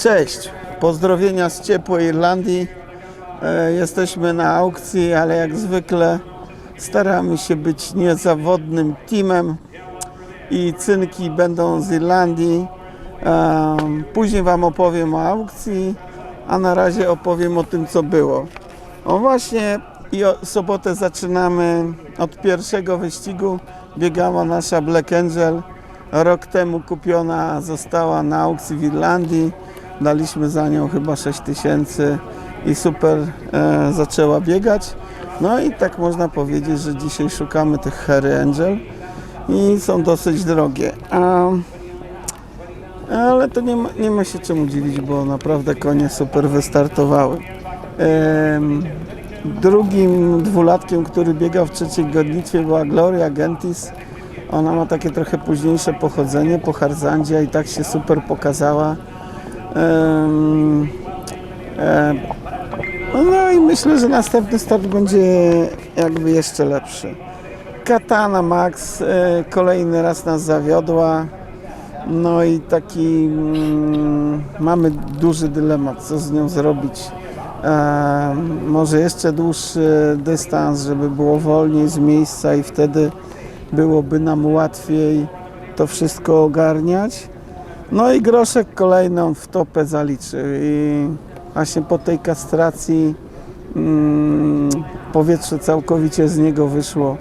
Cześć, pozdrowienia z ciepłej Irlandii. E, Jesteśmy na aukcji, ale jak zwykle staramy się być niezawodnym teamem i cynki będą z Irlandii. Em, Później Wam opowiem o aukcji, a na razie opowiem o tym, co było. O właśnie i o sobotę zaczynamy od pierwszego wyścigu. Biegała nasza Black Angel. Rok temu kupiona została na aukcji w Irlandii. Daliśmy za nią chyba 6 tysięcy i super e, zaczęła biegać. No i tak można powiedzieć, że dzisiaj szukamy tych Harry Angel i są dosyć drogie. A, ale to nie ma, nie ma się czemu dziwić, bo naprawdę konie super wystartowały. Em, drugim dwulatkiem, który biegał w trzeciej godnictwie była Gloria Gentis. Ona ma takie trochę późniejsze pochodzenie po Harzandzie i tak się super pokazała. E, no i myślę, że następny start będzie jakby jeszcze lepszy. Katana Max e, kolejny raz nas zawiodła. No i taki mm, mamy duży dylemat, co z nią zrobić. Może jeszcze dłuższy dystans, żeby było wolniej z miejsca i wtedy byłoby nam łatwiej to wszystko ogarniać. No i Groszek kolejną w topę zaliczył i właśnie po tej kastracji mm, powietrze całkowicie z niego wyszło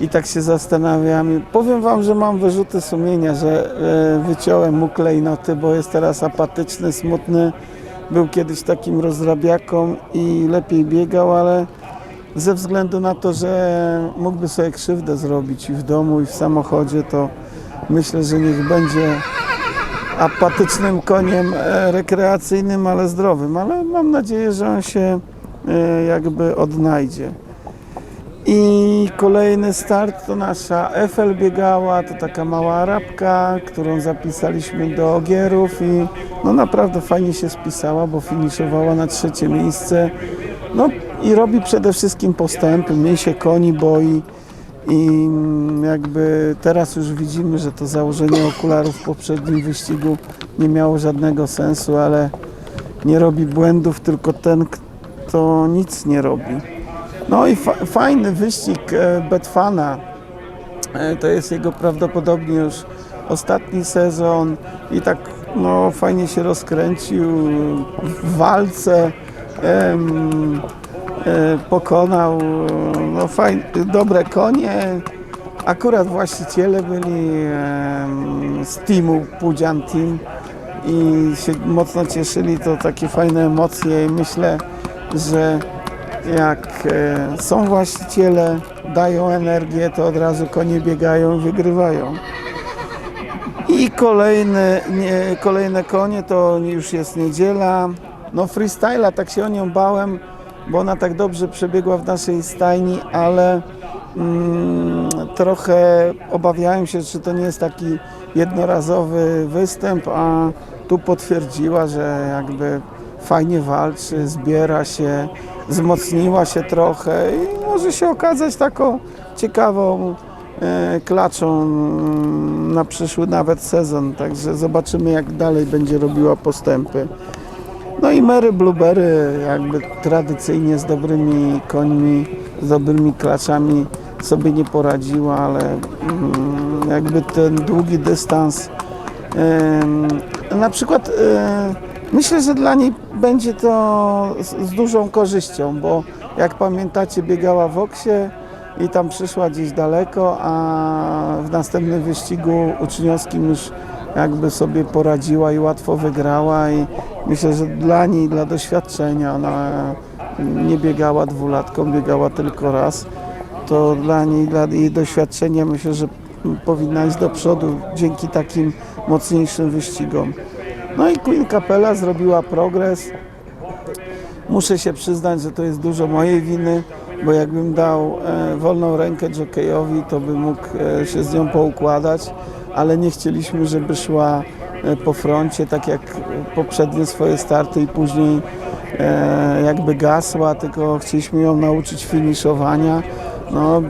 i tak się zastanawiam. Powiem Wam, że mam wyrzuty sumienia, że e, wyciąłem mu klejnoty, bo jest teraz apatyczny, smutny. Był kiedyś takim rozrabiaką i lepiej biegał, ale ze względu na to, że mógłby sobie krzywdę zrobić i w domu, i w samochodzie, to myślę, że niech będzie apatycznym koniem e, rekreacyjnym, ale zdrowym. Ale mam nadzieję, że on się e, jakby odnajdzie. I kolejny start to nasza Efel biegała, to taka mała Arabka, którą zapisaliśmy do Ogierów i no naprawdę fajnie się spisała, bo finiszowała na trzecie miejsce. No i robi przede wszystkim postępy, mniej się koni boi i jakby teraz już widzimy, że to założenie okularów w poprzednim wyścigu nie miało żadnego sensu, ale nie robi błędów tylko ten, kto nic nie robi. No i fa- fajny wyścig e, Betfana. E, To jest jego prawdopodobnie już ostatni sezon i tak no, fajnie się rozkręcił w walce. Pokonał no, fajne, dobre konie. Akurat właściciele byli z teamu Pudzian Team i się mocno cieszyli. To takie fajne emocje i myślę, że jak e, są właściciele, dają energię, to od razu konie biegają i wygrywają. I kolejne, nie, kolejne konie to już jest niedziela. No freestyla, tak się o nią bałem, bo ona tak dobrze przebiegła w naszej stajni, ale mm, trochę obawiałem się, czy to nie jest taki jednorazowy występ, a tu potwierdziła, że jakby fajnie walczy, zbiera się, wzmocniła się trochę i może się okazać taką ciekawą e, klaczą mm, na przyszły nawet sezon. Także zobaczymy, jak dalej będzie robiła postępy. No i Mary Blueberry jakby tradycyjnie z dobrymi końmi, z dobrymi klaczami sobie nie poradziła, ale mm, jakby ten długi dystans na przykład e, myślę, że dla niej będzie to z dużą korzyścią, bo jak pamiętacie biegała w Oksie i tam przyszła gdzieś daleko, a w następnym wyścigu uczniowskim już jakby sobie poradziła i łatwo wygrała i myślę, że dla niej, dla doświadczenia, ona nie biegała dwulatką, biegała tylko raz, to dla niej, dla jej doświadczenia myślę, że powinna iść do przodu dzięki takim mocniejszym wyścigom. No i Queen Capella zrobiła progres. Muszę się przyznać, że to jest dużo mojej winy, bo jakbym dał e, wolną rękę jokejowi, to bym mógł e, się z nią poukładać, ale nie chcieliśmy, żeby szła e, po froncie, tak jak poprzednie swoje starty i później e, jakby gasła, tylko chcieliśmy ją nauczyć finiszowania. No,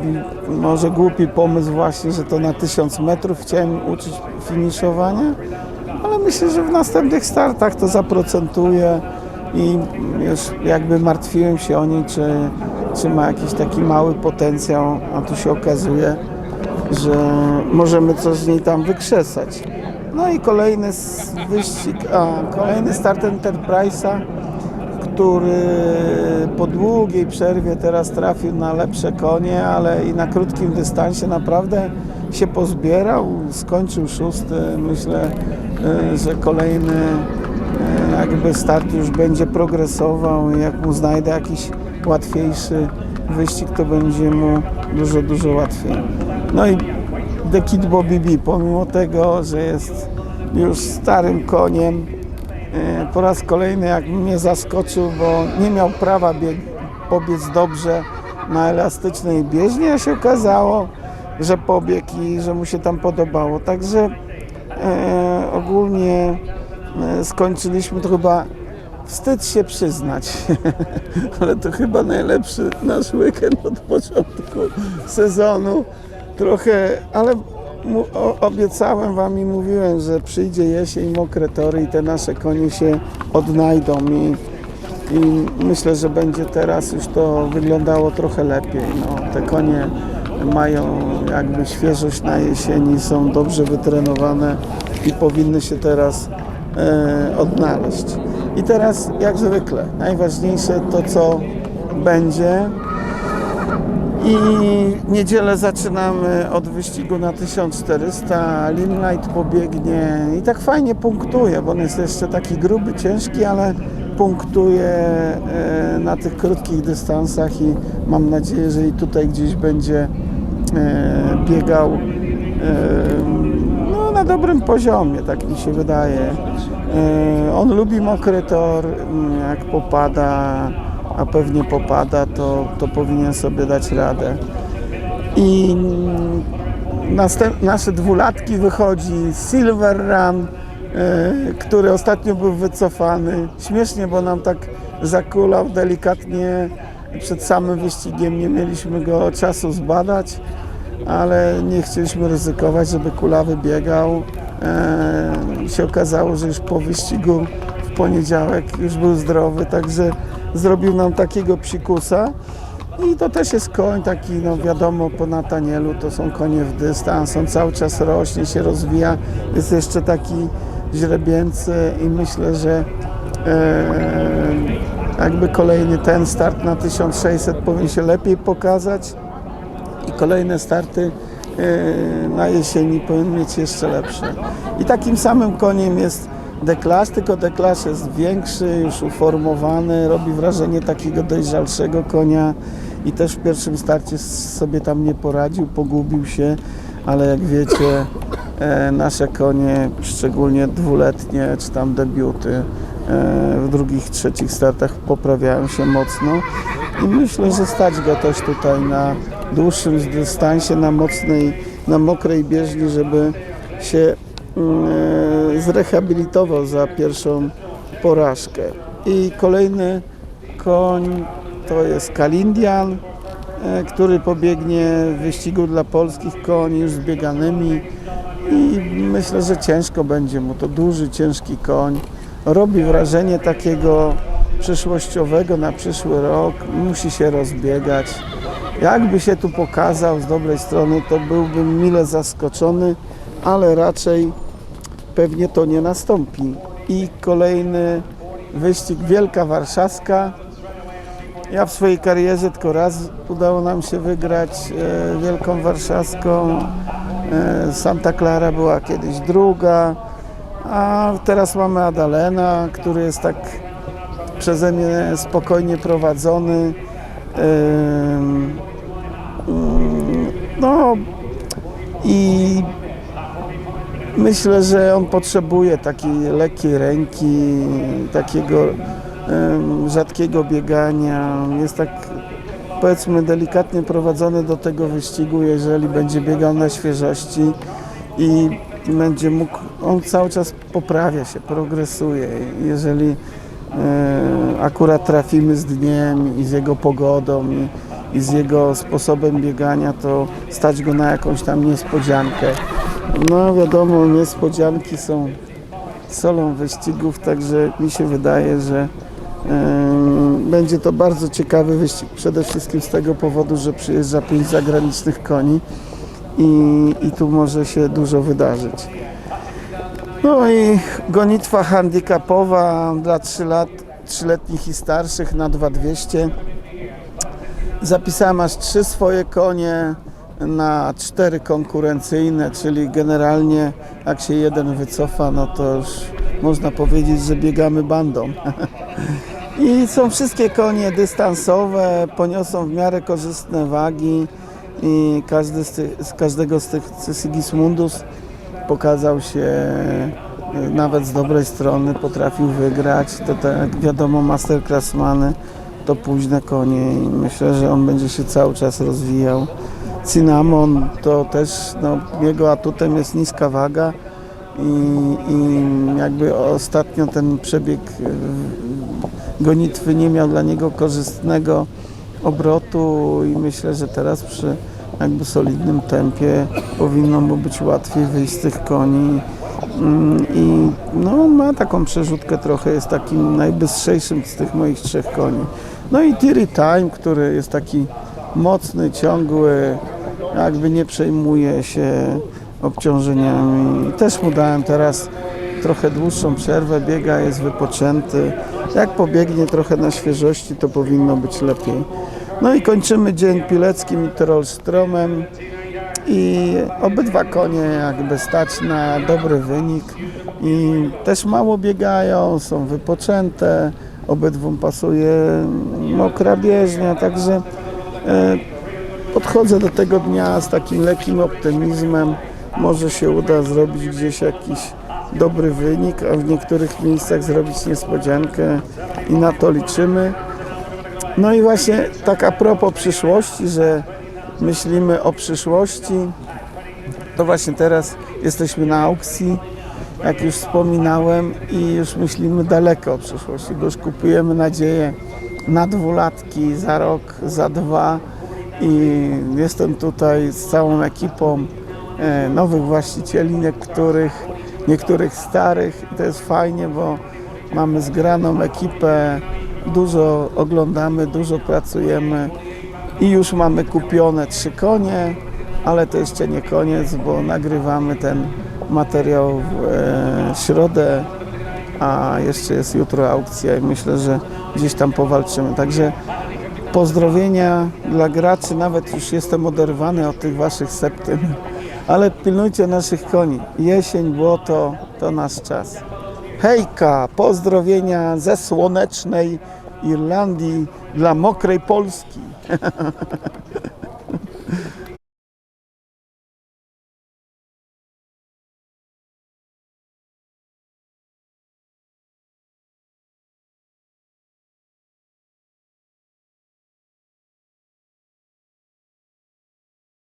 może głupi pomysł właśnie, że to na 1000 metrów chciałem uczyć finiszowania, ale myślę, że w następnych startach to zaprocentuje i już jakby martwiłem się o niej, czy, czy ma jakiś taki mały potencjał, a tu się okazuje, że możemy coś z niej tam wykrzesać. No i kolejny wyścig, a kolejny start Enterprise'a, który po długiej przerwie teraz trafił na lepsze konie, ale i na krótkim dystansie naprawdę się pozbierał, skończył szósty. Myślę, e, że kolejny e, jakby start już będzie progresował i jak mu znajdę jakiś łatwiejszy wyścig, to będzie mu dużo, dużo łatwiej. No i The Kid Bobby B, pomimo tego, że jest już starym koniem, e, po raz kolejny jak mnie zaskoczył, bo nie miał prawa pobiec dobrze na elastycznej bieżni, a się okazało, że pobiegł i że mu się tam podobało. Także e, ogólnie e, skończyliśmy to chyba wstyd się przyznać, ale to chyba najlepszy nasz weekend od początku sezonu. Trochę, ale obiecałem Wam i mówiłem, że przyjdzie jesień, mokre tory i te nasze konie się odnajdą i, i myślę, że będzie teraz już to wyglądało trochę lepiej. No, te konie mają jakby świeżość na jesieni, są dobrze wytrenowane i powinny się teraz e, odnaleźć. I teraz, jak zwykle, najważniejsze to, co będzie. I niedzielę zaczynamy od wyścigu na 1400. Limelight pobiegnie i tak fajnie punktuje, bo on jest jeszcze taki gruby, ciężki, ale punktuje e, na tych krótkich dystansach i mam nadzieję, że i tutaj gdzieś będzie e, biegał e, no, na dobrym poziomie, tak mi się wydaje. On lubi mokry tor, m, jak popada, a pewnie popada, to, to powinien sobie dać radę. I następ, nasze dwulatki wychodzi Silver Run, e, który ostatnio był wycofany. Śmiesznie, bo nam tak zakulał delikatnie przed samym wyścigiem, nie mieliśmy go czasu zbadać ale nie chcieliśmy ryzykować, żeby kulawy biegał. E, się okazało, że już po wyścigu poniedziałek już był zdrowy, także zrobił nam takiego psikusa. I to też jest koń taki, no wiadomo, po Natanielu to są konie w dystans, on cały czas rośnie, się rozwija, jest jeszcze taki źrebięcy i myślę, że e, jakby kolejny ten start na 1600 powinien się lepiej pokazać i kolejne starty e, na jesieni powinien mieć jeszcze lepsze. I takim samym koniem jest Declash, tylko Declash jest większy, już uformowany, robi wrażenie takiego dojrzalszego konia i też w pierwszym starcie sobie tam nie poradził, pogubił się, ale jak wiecie, e, nasze konie, szczególnie dwuletnie czy tam debiuty, e, w drugich, trzecich startach poprawiają się mocno i myślę, że stać go też tutaj na dłuższym dystansie, na mocnej, na mokrej bieżni, żeby się zrehabilitował za pierwszą porażkę. I kolejny koń to jest Kalindian, e, który pobiegnie w wyścigu dla polskich koni już zbieganymi i myślę, że ciężko będzie mu. To duży, ciężki koń. Robi wrażenie takiego przyszłościowego na przyszły rok. Musi się rozbiegać. Jakby się tu pokazał z dobrej strony, to byłbym mile zaskoczony, ale raczej pewnie to nie nastąpi. I kolejny wyścig Wielka Warszawska. Ja w swojej karierze tylko raz udało nam się wygrać e, Wielką Warszawską. E, Santa Clara była kiedyś druga, a teraz mamy Adalena, który jest tak przeze mnie spokojnie prowadzony. Mm, No i myślę, że on potrzebuje takiej lekkiej ręki, takiego rzadkiego biegania. Jest tak powiedzmy delikatnie prowadzony do tego wyścigu, jeżeli będzie biegał na świeżości i będzie mógł, on cały czas poprawia się, progresuje. Jeżeli e, akurat trafimy z dniem i z jego pogodą i, i z jego sposobem biegania, to stać go na jakąś tam niespodziankę. No wiadomo, niespodzianki są solą wyścigów, także mi się wydaje, że będzie to bardzo ciekawy wyścig. Przede wszystkim z tego powodu, że przyjeżdża pięć zagranicznych koni i, i tu może się dużo wydarzyć. No i gonitwa handicapowa dla 3 lat, 3-letnich i starszych na 2200. Zapisałem aż trzy swoje konie na cztery konkurencyjne, czyli generalnie jak się jeden wycofa, no to już można powiedzieć, że biegamy bandą. I są wszystkie konie dystansowe, poniosą w miarę korzystne wagi i każdy z, tych, z każdego z tych Sigismundus pokazał się e, nawet z dobrej strony, potrafił wygrać. To tak wiadomo, masterclassmany to późne konie i myślę, że on będzie się cały czas rozwijał. Cynamon to też, no, jego atutem jest niska waga i, i jakby ostatnio ten przebieg e, gonitwy nie miał dla niego korzystnego obrotu i myślę, że teraz przy jakby solidnym tempie powinno mu być łatwiej wyjść z tych koni Mm, i no ma taką przerzutkę trochę, jest takim najbystrzejszym z tych moich trzech koni. No i Tiri Time, który jest taki mocny, ciągły, jakby nie przejmuje się obciążeniami. Też mu dałem teraz trochę dłuższą przerwę, biega, jest wypoczęty. Jak pobiegnie trochę na świeżości, to powinno być lepiej. No i kończymy dzień Pileckim i Tyrolstromem i obydwa konie jakby stać na dobry wynik i też mało biegają, są wypoczęte, obydwom pasuje mokra bieżnia, także e, podchodzę do tego dnia z takim lekkim optymizmem. Może się uda zrobić gdzieś jakiś dobry wynik, a w niektórych miejscach zrobić niespodziankę i na to liczymy. No i właśnie tak a propos przyszłości, że myślimy o przyszłości, to właśnie teraz jesteśmy na aukcji, jak już wspominałem i już myślimy daleko o przyszłości, bo już kupujemy nadzieję na dwulatki, za rok, za dwa i jestem tutaj z całą ekipą e, nowych właścicieli, niektórych, niektórych starych i to jest fajnie, bo mamy zgraną ekipę, dużo oglądamy, dużo pracujemy i już mamy kupione trzy konie, ale to jeszcze nie koniec, bo nagrywamy ten materiał w e, środę, a jeszcze jest jutro aukcja i myślę, że gdzieś tam powalczymy. Także pozdrowienia dla graczy, nawet już jestem oderwany od tych waszych septym, ale pilnujcie naszych koni. Jesień, błoto to nasz czas. Hejka, pozdrowienia ze słonecznej Irlandii dla mokrej Polski.